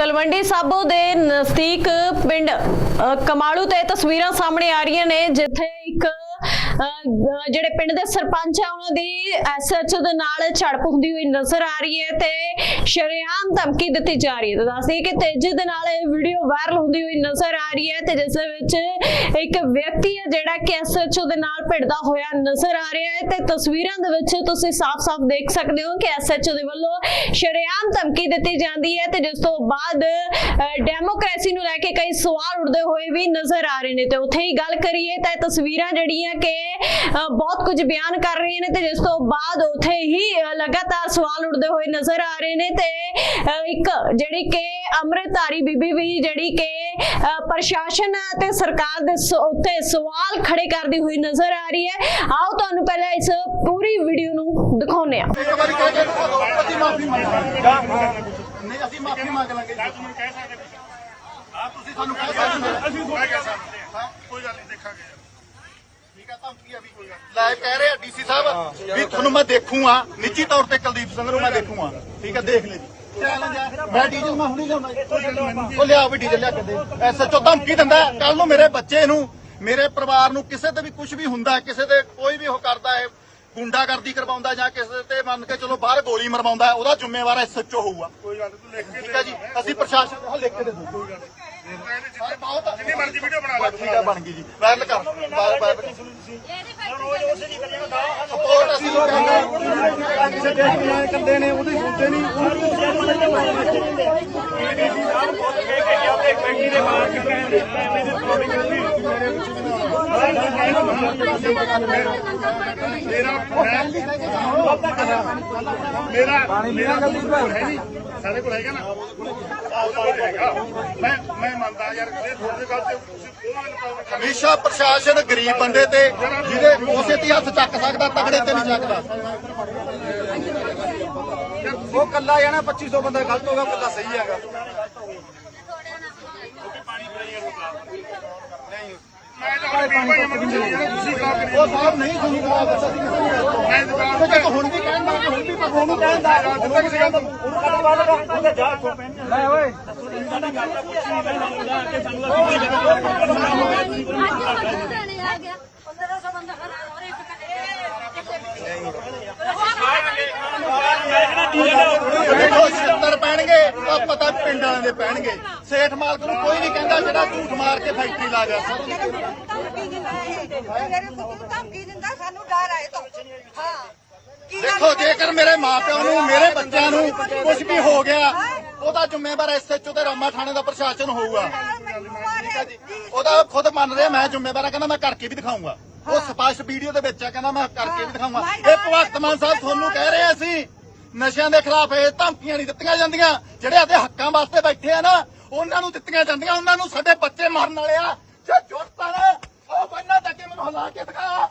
ਤਲਵੰਡੀ ਸਾਬੋ ਦੇ ਨਜ਼ਦੀਕ ਪਿੰਡ ਕਮਾਲੂ ਤੇ ਤਸਵੀਰਾਂ ਸਾਹਮਣੇ ਆ ਰਹੀਆਂ ਨੇ, ਜਿੱਥੇ ਇੱਕ ਜਿਹੜੇ ਪਿੰਡ ਦੇ ਸਰਪੰਚ ਆ, ਉਹਨਾਂ ਦੀ ਐਸਐਚਓ ਦੇ ਨਾਲ ਝੜਪ ਹੁੰਦੀ ਹੋਈ ਨਜ਼ਰ ਆ ਰਹੀ ਹੈ ਤੇ ਸ਼ਰੇਆਮ ਧਮਕੀ ਦਿੱਤੀ ਜਾ ਰਹੀ ਹੈ। ਤਾਂ ਦੱਸਦੀ ਕਿ ਤੇਜ਼ੀ ਦੇ ਨਾਲ ਇਹ ਵੀਡੀਓ ਵਾਇਰਲ ਹੁੰਦੀ ਹੋਈ ਨਜ਼ਰ ਆ ਰਹੀ ਹੈ ਤੇ ਜਿਸ ਦੇ ਵਿੱਚ ਇੱਕ ਵਿਅਕਤੀ ਹੈ ਜਿਹੜਾ ਕਿ ਐਸਐਚਓ ਦੇ ਨਾਲ ਭਿੜਦਾ ਹੋਇਆ ਨਜ਼ਰ ਆ ਰਿਹਾ ਹੈ ਤੇ ਤਸਵੀਰਾਂ ਦੇ ਵਿੱਚ ਤੁਸੀਂ ਸਾਫ਼-ਸਾਫ਼ ਦੇਖ ਸਕਦੇ ਹੋ ਕਿ ਐਸਐਚਓ ਦੇ ਵੱਲੋਂ ਸ਼ਰੇਆਮ ਧਮਕੀ ਦਿੱਤੀ ਜਾਂਦੀ ਹੈ ਤੇ ਜਿਸ ਤੋਂ ਬਾਅਦ ਅ, ਡੈਮੋਕ੍ਰੇਸੀ ਨੂੰ ਲੈ ਕੇ ਕਈ ਸਵਾਲ ਉੱਠਦੇ ਹੋਏ ਵੀ ਨਜ਼ਰ ਆ ਰਹੇ ਨੇ। ਤੇ ਉੱਥੇ ਹੀ ਗੱਲ ਕਰੀਏ ਤਾਂ ਇਹ ਤਸਵੀਰਾਂ ਜਿਹੜੀਆਂ ਕਿ ਬਹੁਤ ਕੁਝ ਬਿਆਨ ਕਰ ਰਹੀਆਂ ਨੇ ਤੇ ਜਿਸ ਤੋਂ ਬਾਅਦ ਉੱਥੇ ਹੀ ਲਗਾਤਾਰ ਸਵਾਲ ਉੱਠਦੇ ਹੋਏ ਨਜ਼ਰ ਆ ਰਹੇ ਨੇ ਤੇ ਇੱਕ ਜਿਹੜੀ ਕਿ ਅੰਮ੍ਰਿਤਧਾਰੀ ਬੀਬੀ ਵੀ ਜਿਹੜੀ ਕਿ ਪ੍ਰਸ਼ਾਸਨ ਤੇ ਸਰਕਾਰ ਦੇ ਉੱਤੇ ਸਵਾਲ ਖੜੇ ਕਰਦੀ ਹੋਈ ਨਜ਼ਰ ਆ ਰਹੀ ਹੈ। ਆਓ ਤੁਹਾਨੂੰ ਪਹਿਲਾਂ ਇਸ ਪੂਰੀ ਵੀਡੀਓ ਨੂੰ ਦਿਖਾਉਂਦੇ ਮੰਗਾਂਗੇ ਨਹੀਂ ਅਸੀਂ ਮਾਫੀ ਮੰਗ ਲਾਂਗੇ। ਤੁਹਾਨੂੰ ਕਹਿ ਸਕਦੇ ਆ ਤੁਸੀਂ ਸਾਨੂੰ ਕਹਿ ਸਕਦੇ। ਅਸੀਂ ਕਹਿ ਸਕਦੇ ਹਾਂ ਕੋਈ ਗੱਲ ਨਹੀਂ ਦੇਖਾਂਗੇ ਠੀਕ ਹੈ ਧਮਕੀ ਆ ਵੀ ਕੋਈ ਗੱਲ ਲੈ ਕਹਿ ਰਹੇ ਆ ਡੀਸੀ ਸਾਹਿਬ ਵੀ ਤੁਹਾਨੂੰ ਮੈਂ ਦੇਖੂਗਾ ਨਿੱਜੀ ਤੌਰ ਤੇ ਕੁਲਦੀਪ ਸਿੰਘ ਨੂੰ ਮੈਂ ਦੇਖੂਗਾ। ਠੀਕ ਹੈ ਦੇਖ ਲੈ ਆ ਮੈਂ ਡੀਜ਼ਲ ਮੈਂ ਹੁਣੀ ਲਿਆਉਣਾ ਉਹ ਲਿਆ ਵੀ ਡੀਜ਼ਲ ਲਿਆ ਕੇ ਦੇ। ਐਸਐਚਓ ਧਮਕੀ ਦਿੰਦਾ ਕੱਲ ਨੂੰ ਮੇਰੇ ਬੱਚੇ ਨੂੰ ਮੇਰੇ ਪਰਿਵਾਰ ਨੂੰ ਕਿਸੇ ਤੇ ਵੀ ਕੁਝ ਵੀ ਹੁੰਦਾ ਕਿਸੇ ਤੇ ਕੋਈ ਵੀ ਉਹ ਕਰਦਾ ਹੈ ਗੁੰਡਾਗਰਦੀ ਕਰਵਾਉਂਦਾ ਜਾਂ ਕਿਸੇ ਤੇ ਮੰਨ ਕੇ ਚਲੋ ਬਾਹਰ ਗੋਲੀ ਮਰਵਾਉਂਦਾ ਉਹਦਾ ਜ਼ਿੰਮੇਵਾਰ ਐਸਐਚਓ ਹੋਊਗਾ। ਕੋਈ ਗੱਲ ਨੀ, ਤੂੰ ਲਿਖ ਕੇ ਠੀਕ ਹੈ ਜੀ? ਅਸੀਂ ਪ੍ਰਸ਼ਾਸਨ ਨੂੰ ਲਿਖ ਕੇ ਦੇ ਦੋ ਕੋਈ ਗੱਲ ਜਿੰਨੀ ਮਰਜ਼ੀ ਵੀਡੀਓ ਬਣਾ ਲੈ। ਠੀਕ ਹੈ ਬਣ ਗਈ ਜੀ। ਵਾਇਰਲ ਕਰ। ਕੰਦੇ ਨੇ ਉਹਦੀ ਸੁਣਦੇ ਨਹੀਂ ਮੇਰਾ ਮੇਰਾ ਮੇਰਾ ਕੋਲ ਹੈ ਨਹੀਂ ਸਾਡੇ ਕੋਲ ਹੈਗਾ ਨਾ ਉਹਦੇ ਕੋਲ ਹੈਗਾ ਮੈਂ ਮੈਂ ਮੰਨਦਾ ਯਾਰ ਇਹ ਤੁਹਾਡੇ ਗੱਲ ਤੇ ਤੁਸੀਂ ਉਹਨਾਂ ਨੂੰ ਕਹੋ ਕਿ ਹਮੇਸ਼ਾ ਪ੍ਰਸ਼ਾਸਨ ਗਰੀਬ ਬੰਦੇ ਤੇ ਜਿਹਦੇ ਉਸੇ ਤੇ ਹੱਥ ਚੱਕ ਸਕਦਾ ਤਗੜੇ ਤੇ ਨਹੀਂ ਚੱਕਦਾ। ਉਹ ਕੱਲਾ ਜਾਣਾ 2500 ਬੰਦਾ ਗਲਤ ਹੋਗਾ ਕੱਲਾ ਸਹੀ ਹੈਗਾ। ਤਾਂ ਉਹ ਸਾਹਿਬ ਨਹੀਂ ਸੁਣੀ ਨੂੰ ਮੈਂ ਜੇ ਹੁਣ ਵੀ ਕਹਿਣ ਦਾ ਹੁਣ ਵੀ ਦਿੱਤਾ ਕਿਸੇ ਗੱਲ ਲੈ ਓਏ ਦੇਖੋ 76 ਪੈਣਗੇ ਤਾਂ ਪਤਾ ਪਿੰਡ ਵਾਲਿਆਂ ਦੇ ਪੈਣਗੇ। ਸੇਠ ਮਾਲਕ ਨੂੰ ਕੋਈ ਨਹੀਂ ਕਹਿੰਦਾ ਜਿਹੜਾ ਝੂਠ ਮਾਰ ਕੇ ਫੈਕਟਰੀ ਲਾ ਗਿਆ। ਧਮਕੀ ਦਿੰਦਾ ਇਹ। ਧਮਕੀ ਦਿੰਦਾ ਸਾਨੂੰ ਦੇਖੋ ਜੇਕਰ ਮੇਰੇ ਮਾਪਿਆਂ ਨੂੰ ਮੇਰੇ ਬੱਚਿਆਂ ਨੂੰ ਕੁਝ ਵੀ ਹੋ ਗਿਆ ਉਹਦਾ ਜ਼ਿੰਮੇਵਾਰ ਐਸਐਚਓ ਤੇ ਰਾਮਾ ਥਾਣੇ ਦਾ ਪ੍ਰਸ਼ਾਸਨ ਹੋਊਗਾ ਠੀਕ ਹੈ ਜੀ ਉਹਦਾ ਖੁਦ ਮੰਨ ਰਿਹਾ ਮੈਂ ਜ਼ਿੰਮੇਵਾਰ ਆ ਕਹਿੰਦਾ ਮੈਂ ਕਰਕੇ ਵੀ ਦਿਖਾਊਂਗਾ ਉਹ ਸਪਸ਼ਟ ਵੀਡੀਓ ਦੇ ਵਿੱਚ ਆ ਕਹਿੰਦਾ ਮੈਂ ਕਰਕੇ ਵੀ ਦਿਖਾਊਂਗਾ ਇਹ ਭਗਵੰਤ ਮਾਨ ਸਾਹਿਬ ਤੁਹਾਨੂੰ ਕਹਿ ਰਹੇ ਅਸੀਂ ਨਸ਼ਿਆਂ ਦੇ ਖਿਲਾਫ ਇਹ ਧਮਕੀਆਂ ਨਹੀਂ ਦਿੱਤੀਆਂ ਜਾਂਦੀਆਂ ਜਿਹੜੇ ਆਦੇ ਹੱਕਾਂ ਵਾਸਤੇ ਬੈਠੇ ਆ ਨਾ ਉਹਨਾਂ ਨੂੰ ਦਿੱਤੀਆਂ ਜਾਂਦੀਆਂ ਉਹਨਾਂ ਨੂੰ ਸਾਡੇ ਬੱਚੇ ਮਾਰਨ ਵਾਲੇ ਆ ਜੇ ਜੁਰਤਾਂ ਉਹ ਬੰਨਾ ਤੱਕ ਮੈਨੂੰ ਹਲਾ ਕੇ ਦਿਖਾ